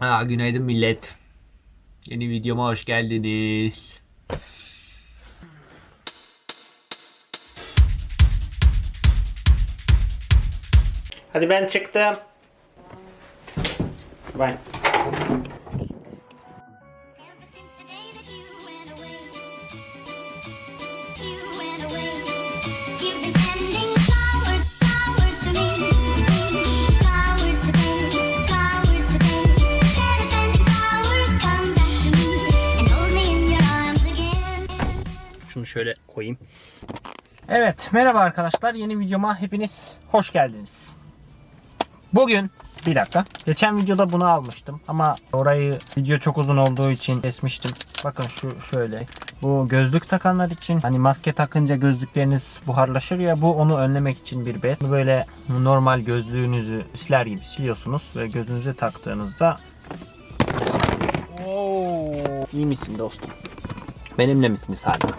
Aa, günaydın millet. Yeni videoma hoş geldiniz. Hadi ben çıktım. Bye. Koyayım. Evet merhaba arkadaşlar yeni videoma hepiniz hoş geldiniz. Bugün bir dakika. Geçen videoda bunu almıştım ama orayı video çok uzun olduğu için kesmiştim. Bakın şu şöyle. Bu gözlük takanlar için hani maske takınca gözlükleriniz buharlaşır ya bu onu önlemek için bir bez. Bunu böyle normal gözlüğünüzü siler gibi siliyorsunuz ve gözünüze taktığınızda Oo, iyi misin dostum? Benimle misiniz hala?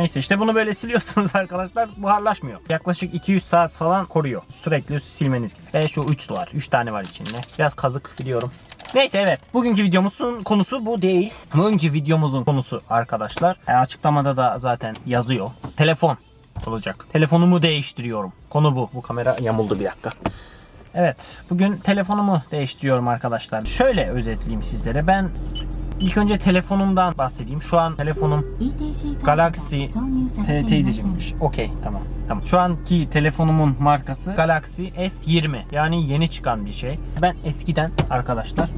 Neyse işte bunu böyle siliyorsunuz arkadaşlar buharlaşmıyor. Yaklaşık 200 saat falan koruyor. Sürekli silmeniz gibi. Ve şu 3 dolar. 3 tane var içinde. Biraz kazık biliyorum. Neyse evet. Bugünkü videomuzun konusu bu değil. Bugünkü videomuzun konusu arkadaşlar. e, açıklamada da zaten yazıyor. Telefon olacak. Telefonumu değiştiriyorum. Konu bu. Bu kamera yamuldu bir dakika. Evet, bugün telefonumu değiştiriyorum arkadaşlar. Şöyle özetleyeyim sizlere. Ben ilk önce telefonumdan bahsedeyim. Şu an telefonum Galaxy Te- teyzeciğimmiş. Okey tamam. Tamam. Şu anki telefonumun markası Galaxy S20. Yani yeni çıkan bir şey. Ben eskiden arkadaşlar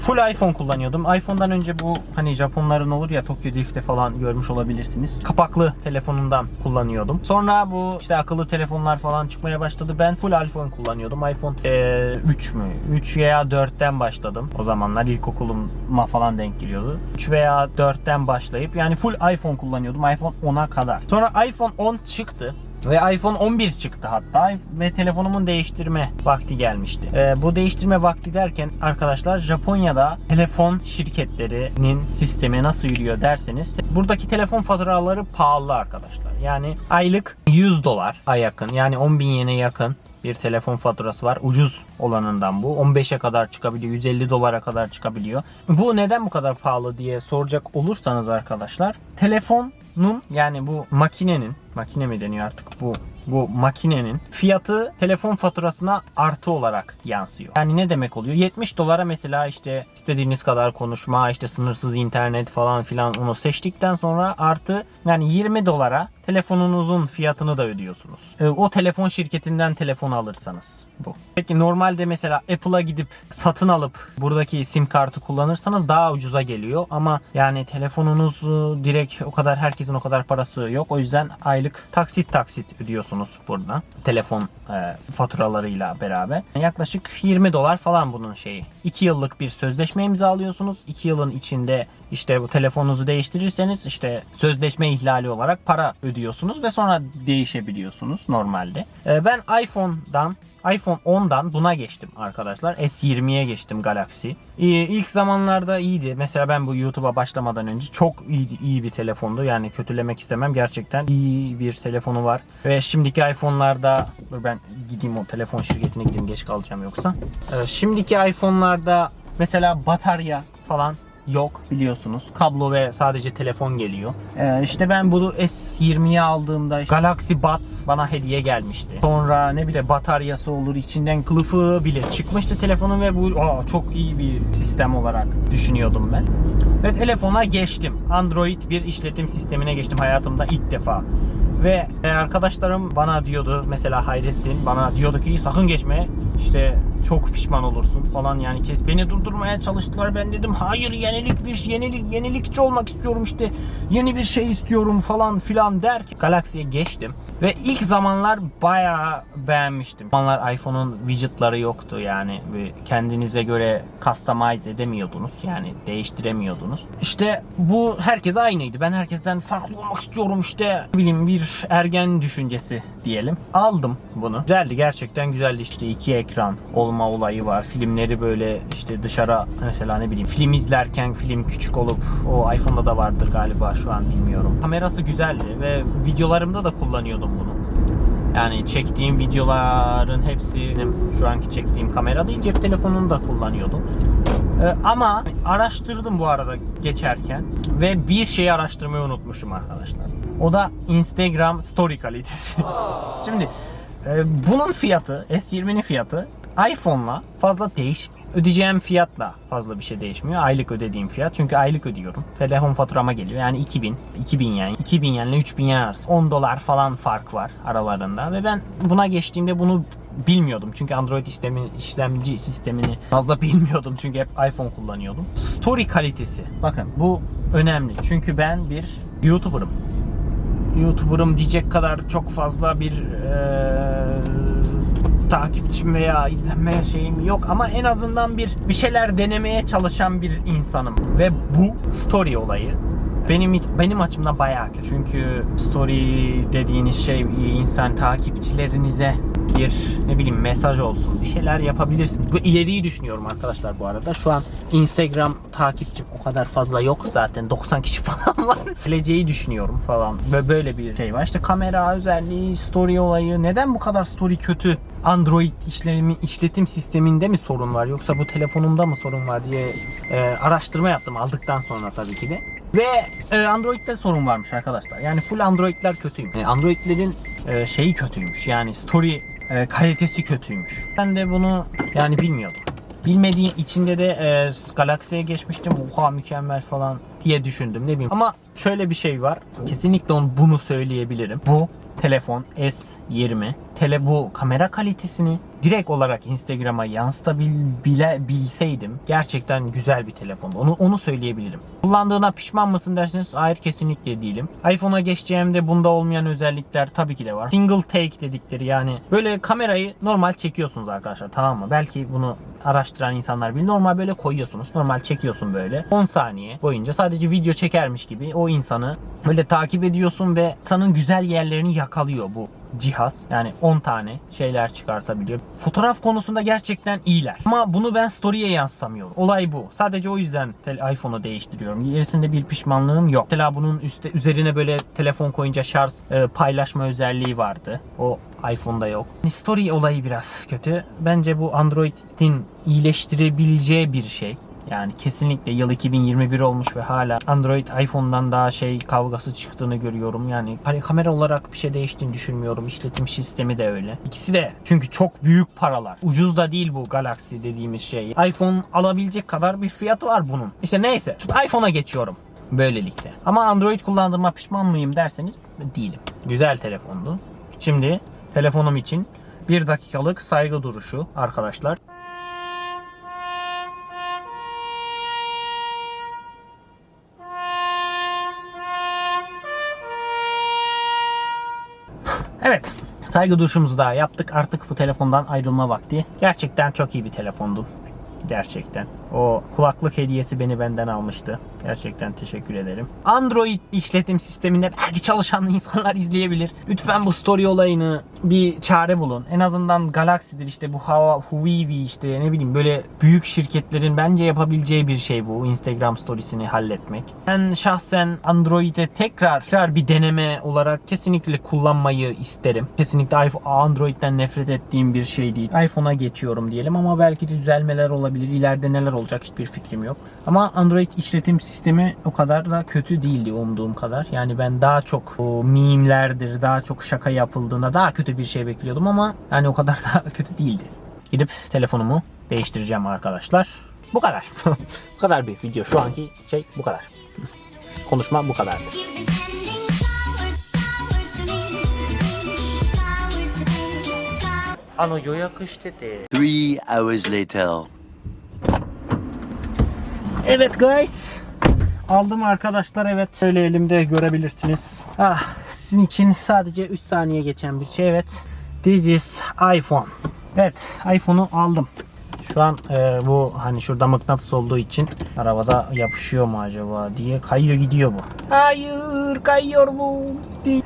full iPhone kullanıyordum. iPhone'dan önce bu hani Japonların olur ya Tokyo Drift'te falan görmüş olabilirsiniz. Kapaklı telefonumdan kullanıyordum. Sonra bu işte akıllı telefonlar falan çıkmaya başladı. Ben full iPhone kullanıyordum. iPhone eee, 3 mü? 3 veya 4'ten başladım. O zamanlar ilkokuluma falan denk geliyordu. 3 veya 4'ten başlayıp yani full iPhone kullanıyordum. iPhone 10'a kadar. Sonra iPhone 10 çıktı. Ve iPhone 11 çıktı hatta ve telefonumun değiştirme vakti gelmişti. Ee, bu değiştirme vakti derken arkadaşlar Japonya'da telefon şirketlerinin sistemi nasıl yürüyor derseniz buradaki telefon faturaları pahalı arkadaşlar. Yani aylık 100 dolar yakın yani 10 bin yene yakın bir telefon faturası var. Ucuz olanından bu. 15'e kadar çıkabiliyor. 150 dolara kadar çıkabiliyor. Bu neden bu kadar pahalı diye soracak olursanız arkadaşlar telefonun yani bu makinenin makine mi deniyor artık bu bu makinenin fiyatı telefon faturasına artı olarak yansıyor. Yani ne demek oluyor? 70 dolara mesela işte istediğiniz kadar konuşma, işte sınırsız internet falan filan onu seçtikten sonra artı yani 20 dolara telefonunuzun fiyatını da ödüyorsunuz. Ee, o telefon şirketinden telefon alırsanız bu. Peki normalde mesela Apple'a gidip satın alıp buradaki sim kartı kullanırsanız daha ucuza geliyor ama yani telefonunuzu direkt o kadar herkesin o kadar parası yok. O yüzden aylık taksit taksit ödüyorsunuz burada. Telefon e, faturalarıyla beraber. Yaklaşık 20 dolar falan bunun şeyi. 2 yıllık bir sözleşme imzalıyorsunuz. 2 yılın içinde işte bu telefonunuzu değiştirirseniz işte sözleşme ihlali olarak para ödüyorsunuz ve sonra değişebiliyorsunuz normalde. E, ben iPhone'dan iPhone 10'dan buna geçtim arkadaşlar. S20'ye geçtim Galaxy. Ee, ilk zamanlarda iyiydi. Mesela ben bu YouTube'a başlamadan önce çok iyi, iyi bir telefondu. Yani kötülemek istemem. Gerçekten iyi bir telefonu var. Ve şimdiki iPhone'larda dur ben gideyim o telefon şirketine gideyim geç kalacağım yoksa. Ee, şimdiki iPhone'larda mesela batarya falan yok biliyorsunuz. Kablo ve sadece telefon geliyor. Ee, işte ben bunu S20'ye aldığımda Galaxy Buds bana hediye gelmişti. Sonra ne bile bataryası olur içinden kılıfı bile çıkmıştı telefonun ve bu aa, çok iyi bir sistem olarak düşünüyordum ben. Ve telefona geçtim. Android bir işletim sistemine geçtim hayatımda ilk defa. Ve e, arkadaşlarım bana diyordu mesela Hayrettin bana diyordu ki sakın geçme işte çok pişman olursun falan yani kes. Beni durdurmaya çalıştılar. Ben dedim hayır yenilik bir yenilik yenilikçi olmak istiyorum işte. Yeni bir şey istiyorum falan filan derken Galaxy'ye geçtim ve ilk zamanlar bayağı beğenmiştim. O zamanlar iPhone'un widgetları yoktu yani kendinize göre customize edemiyordunuz yani değiştiremiyordunuz. İşte bu herkes aynıydı. Ben herkesten farklı olmak istiyorum işte bileyim bir ergen düşüncesi diyelim. Aldım bunu. Güzeldi gerçekten güzeldi işte iki ekran olma olayı var. Filmleri böyle işte dışarı mesela ne bileyim film izlerken film küçük olup o iPhone'da da vardır galiba şu an bilmiyorum. Kamerası güzeldi ve videolarımda da kullanıyordum. Yani çektiğim videoların hepsini şu anki çektiğim kamera değil cep telefonunu da kullanıyordum. Ee, ama araştırdım bu arada geçerken ve bir şeyi araştırmayı unutmuşum arkadaşlar. O da Instagram story kalitesi. Şimdi e, bunun fiyatı S20'nin fiyatı iPhone'la fazla değişmiyor. Ödeyeceğim fiyatla fazla bir şey değişmiyor. Aylık ödediğim fiyat. Çünkü aylık ödüyorum. Telefon faturama geliyor. Yani 2000, 2000 yen, 2000 yen ile 3000 yen arası. 10 dolar falan fark var aralarında. Ve ben buna geçtiğimde bunu bilmiyordum. Çünkü Android işlemi, işlemci sistemini fazla bilmiyordum. Çünkü hep iPhone kullanıyordum. Story kalitesi. Bakın bu önemli. Çünkü ben bir YouTuber'ım. YouTuber'ım diyecek kadar çok fazla bir eee, takipçim veya izlenme şeyim yok ama en azından bir bir şeyler denemeye çalışan bir insanım ve bu story olayı benim benim açımdan bayağı kötü. Çünkü story dediğiniz şey insan takipçilerinize bir ne bileyim mesaj olsun. Bir şeyler yapabilirsiniz. Bu ileriyi düşünüyorum arkadaşlar bu arada. Şu an Instagram takipçim o kadar fazla yok zaten. 90 kişi falan var. Geleceği düşünüyorum falan. Ve böyle bir şey var. İşte kamera özelliği, story olayı. Neden bu kadar story kötü? Android işlemi, işletim sisteminde mi sorun var yoksa bu telefonumda mı sorun var diye e, araştırma yaptım aldıktan sonra tabii ki de. Ve e, Android'de sorun varmış arkadaşlar. Yani full Android'ler kötüymüş. E, Android'lerin e, şeyi kötüymüş. Yani story e, kalitesi kötüymüş. Ben de bunu yani bilmiyordum. Bilmediğim içinde de e, Galaxy'ye geçmiştim. Oha mükemmel falan diye düşündüm. Ne bileyim. Ama şöyle bir şey var. Kesinlikle onu bunu söyleyebilirim. Bu telefon S20 tele bu kamera kalitesini direkt olarak Instagram'a yansıtabilseydim gerçekten güzel bir telefon. Onu onu söyleyebilirim. Kullandığına pişman mısın derseniz hayır kesinlikle değilim. iPhone'a geçeceğimde bunda olmayan özellikler tabii ki de var. Single take dedikleri yani böyle kamerayı normal çekiyorsunuz arkadaşlar tamam mı? Belki bunu araştıran insanlar bilir. Normal böyle koyuyorsunuz. Normal çekiyorsun böyle. 10 saniye boyunca sadece video çekermiş gibi o insanı böyle takip ediyorsun ve insanın güzel yerlerini yakalıyor bu cihaz. Yani 10 tane şeyler çıkartabiliyor. Fotoğraf konusunda gerçekten iyiler. Ama bunu ben story'e yansıtamıyorum. Olay bu. Sadece o yüzden iPhone'u değiştiriyorum. Gerisinde bir pişmanlığım yok. Mesela bunun üstte üzerine böyle telefon koyunca şarj e, paylaşma özelliği vardı. O iPhone'da yok. Story olayı biraz kötü. Bence bu Android'in iyileştirebileceği bir şey. Yani kesinlikle yıl 2021 olmuş ve hala Android iPhone'dan daha şey kavgası çıktığını görüyorum. Yani hani kamera olarak bir şey değiştiğini düşünmüyorum. İşletim sistemi de öyle. İkisi de çünkü çok büyük paralar. Ucuz da değil bu Galaxy dediğimiz şey. iPhone alabilecek kadar bir fiyatı var bunun. İşte neyse. İPhone'a geçiyorum. Böylelikle. Ama Android kullandığıma pişman mıyım derseniz değilim. Güzel telefondu. Şimdi telefonum için bir dakikalık saygı duruşu arkadaşlar. Saygı duruşumuzu daha yaptık. Artık bu telefondan ayrılma vakti. Gerçekten çok iyi bir telefondu. Gerçekten. O kulaklık hediyesi beni benden almıştı. Gerçekten teşekkür ederim. Android işletim sisteminde belki çalışan insanlar izleyebilir. Lütfen bu story olayını bir çare bulun. En azından Galaxy'dir işte bu Hava, Huawei işte ne bileyim böyle büyük şirketlerin bence yapabileceği bir şey bu. Instagram storiesini halletmek. Ben şahsen Android'e tekrar, tekrar bir deneme olarak kesinlikle kullanmayı isterim. Kesinlikle iPhone, Android'den nefret ettiğim bir şey değil. iPhone'a geçiyorum diyelim ama belki de düzelmeler olabilir. İleride neler olacak hiçbir fikrim yok. Ama Android işletim sistemi o kadar da kötü değildi umduğum kadar. Yani ben daha çok o mimlerdir, daha çok şaka yapıldığında daha kötü bir şey bekliyordum ama yani o kadar da kötü değildi. Gidip telefonumu değiştireceğim arkadaşlar. Bu kadar. bu kadar bir video. Şu anki şey bu kadar. Konuşma bu kadardı. Ano dedi. Three hours later. Evet guys. Aldım arkadaşlar evet. Şöyle elimde görebilirsiniz. Ah sizin için sadece 3 saniye geçen bir şey evet. This is iPhone. Evet iPhone'u aldım. Şu an e, bu hani şurada mıknatıs olduğu için arabada yapışıyor mu acaba diye kayıyor gidiyor bu. Hayır kayıyor bu.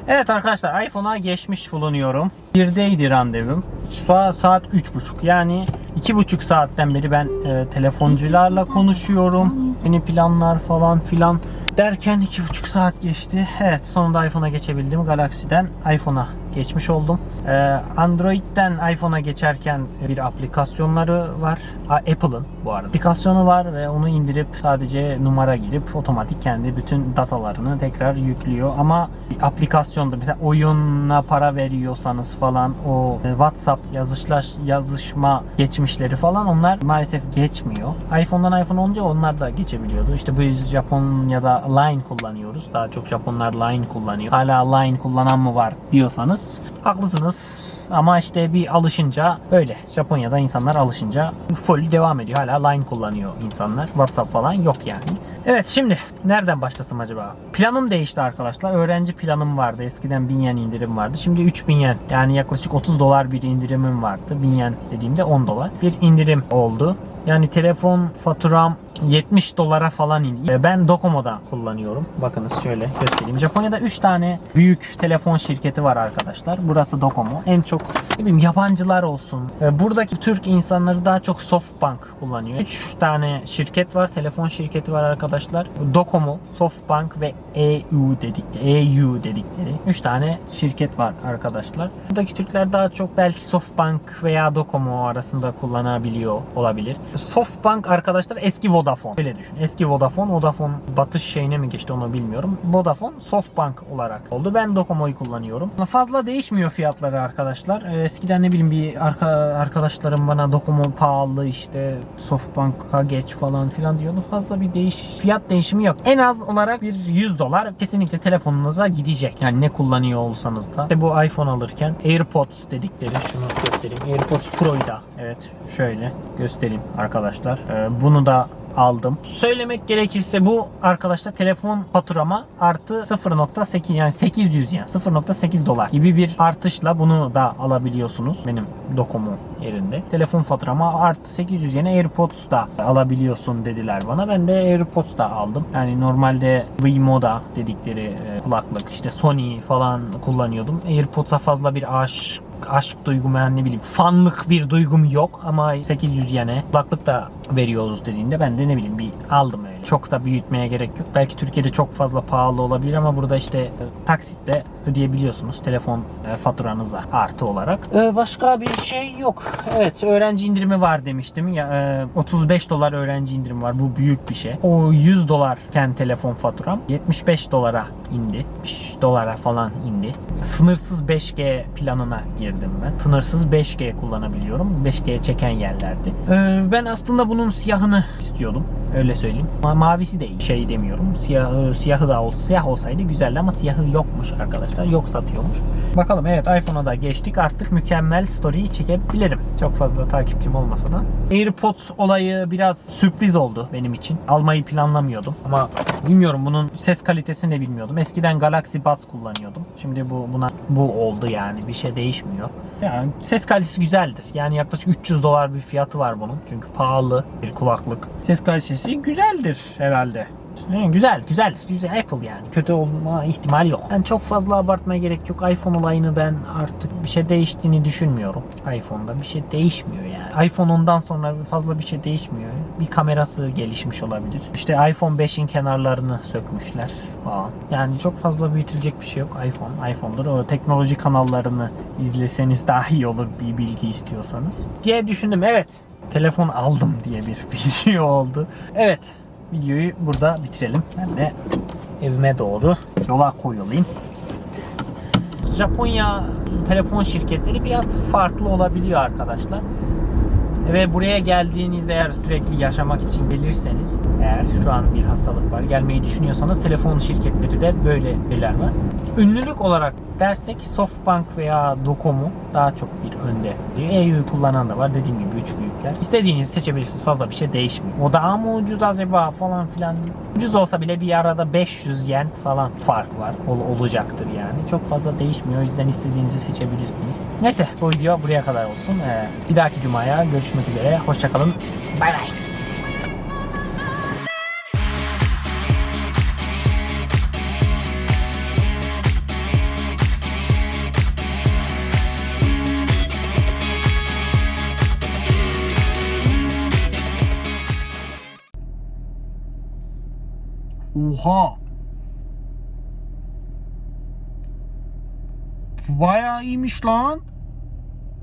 Evet arkadaşlar iPhone'a geçmiş bulunuyorum. Birdeydi randevum. Şu an saat 3.30 yani iki buçuk saatten beri ben e, telefoncularla konuşuyorum. Yeni planlar falan filan derken iki buçuk saat geçti. Evet sonunda iPhone'a geçebildim. Galaxy'den iPhone'a geçmiş oldum. Ee, Android'den iPhone'a geçerken bir aplikasyonları var. Apple'ın bu arada. Aplikasyonu var ve onu indirip sadece numara girip otomatik kendi bütün datalarını tekrar yüklüyor. Ama aplikasyonda mesela oyuna para veriyorsanız falan o e, WhatsApp yazışlaş yazışma geçmişleri falan onlar maalesef geçmiyor. iPhone'dan iPhone olunca onlar da geçebiliyordu. İşte biz Japonya'da Line kullanıyoruz. Daha çok Japonlar Line kullanıyor. Hala Line kullanan mı var diyorsanız haklısınız. Ama işte bir alışınca öyle. Japonya'da insanlar alışınca full devam ediyor. Hala Line kullanıyor insanlar. WhatsApp falan yok yani. Evet şimdi nereden başlasam acaba? Planım değişti arkadaşlar. Öğrenci planım vardı. Eskiden 1000 yen indirim vardı. Şimdi 3000 yen. Yani yaklaşık 30 dolar bir indirimim vardı. 1000 yen dediğimde 10 dolar. Bir indirim oldu. Yani telefon faturam 70 dolara falan indi. Ee, Ben Docomo'da kullanıyorum. Bakınız şöyle göstereyim. Japonya'da 3 tane büyük telefon şirketi var arkadaşlar. Burası Docomo. En çok ne bileyim yabancılar olsun. Ee, Buradaki Türk insanları daha çok Softbank kullanıyor. 3 tane şirket var. Telefon şirketi var arkadaşlar. Docomo, Softbank ve EU dedikleri. EU dedikleri. 3 tane şirket var arkadaşlar. Buradaki Türkler daha çok belki Softbank veya Docomo arasında kullanabiliyor olabilir. Softbank arkadaşlar eski Vodafone. Öyle düşün. Eski Vodafone. Vodafone batış şeyine mi geçti onu bilmiyorum. Vodafone Softbank olarak oldu. Ben Docomo'yu kullanıyorum. Fazla değişmiyor fiyatları arkadaşlar. Ee, Eskiden ne bileyim bir arka, arkadaşlarım bana Docomo pahalı işte Softbank'a geç falan filan diyordu. Fazla bir değiş fiyat değişimi yok. En az olarak bir 100 dolar kesinlikle telefonunuza gidecek. Yani ne kullanıyor olsanız da. İşte bu iPhone alırken AirPods dedikleri şunu göstereyim. AirPods Pro'yu da evet şöyle göstereyim arkadaşlar. Ee, bunu da aldım. Söylemek gerekirse bu arkadaşlar telefon faturama artı 0.8 yani 800 yani 0.8 dolar gibi bir artışla bunu da alabiliyorsunuz benim Docomo yerinde. Telefon faturama artı 800 yene AirPods da alabiliyorsun dediler bana. Ben de AirPods da aldım. Yani normalde Vimoda dedikleri e, kulaklık işte Sony falan kullanıyordum. AirPods'a fazla bir aşk aşk duygum yani ne bileyim fanlık bir duygum yok ama 800 yene kulaklık da veriyoruz dediğinde ben de ne bileyim bir aldım öyle. Çok da büyütmeye gerek yok. Belki Türkiye'de çok fazla pahalı olabilir ama burada işte e, taksitle ödeyebiliyorsunuz telefon e, faturanıza artı olarak. E, başka bir şey yok. Evet öğrenci indirimi var demiştim. Ya, e, 35 dolar öğrenci indirimi var. Bu büyük bir şey. O 100 dolarken telefon faturam 75 dolara indi. 70 dolara falan indi. Sınırsız 5G planına girdim ben. Sınırsız 5G kullanabiliyorum. 5G çeken yerlerdi. Ee, ben aslında bunun siyahını istiyordum. Öyle söyleyeyim. Ma- mavisi de iyi. Şey demiyorum. Siyahı, siyahı da ol, siyah olsaydı güzeldi ama siyahı yokmuş arkadaşlar. Yok satıyormuş. Bakalım evet iPhone'a da geçtik. Artık mükemmel story'i çekebilirim. Çok fazla takipçim olmasa da. AirPods olayı biraz sürpriz oldu benim için. Almayı planlamıyordum. Ama bilmiyorum bunun ses kalitesini de bilmiyordum. Eskiden Galaxy Buds kullanıyordum. Şimdi bu buna bu oldu yani. Bir şey değişmiyor. Yani ses kalitesi güzeldir. Yani yaklaşık 300 dolar bir fiyatı var bunun. Çünkü pahalı bir kulaklık. Ses kalitesi güzeldir herhalde. Güzel, güzel, güzel. Apple yani. Kötü olma ihtimali yok. Yani çok fazla abartmaya gerek yok. iPhone olayını ben artık bir şey değiştiğini düşünmüyorum. iPhone'da bir şey değişmiyor yani. iPhone ondan sonra fazla bir şey değişmiyor. Bir kamerası gelişmiş olabilir. İşte iPhone 5'in kenarlarını sökmüşler falan. Yani çok fazla büyütülecek bir şey yok. iPhone, iPhone'dur. O teknoloji kanallarını izleseniz daha iyi olur bir bilgi istiyorsanız. Diye düşündüm. Evet. Telefon aldım diye bir video oldu. Evet videoyu burada bitirelim. Ben de evime doğru yola koyulayım. Japonya telefon şirketleri biraz farklı olabiliyor arkadaşlar. Ve buraya geldiğinizde eğer sürekli yaşamak için gelirseniz eğer şu an bir hastalık var gelmeyi düşünüyorsanız telefon şirketleri de böyle şeyler var. Ünlülük olarak dersek Softbank veya Docomo daha çok bir önde. EU kullanan da var dediğim gibi üç büyükler. İstediğinizi seçebilirsiniz fazla bir şey değişmiyor. O daha mı ucuz acaba falan filan. Ucuz olsa bile bir arada 500 yen falan fark var. Ol- olacaktır yani. Çok fazla değişmiyor. O yüzden istediğinizi seçebilirsiniz. Neyse bu video buraya kadar olsun. Ee, bir dahaki cumaya görüşmek üzere. Hoşçakalın. Bay bay. Oha. Bayağı iyiymiş lan.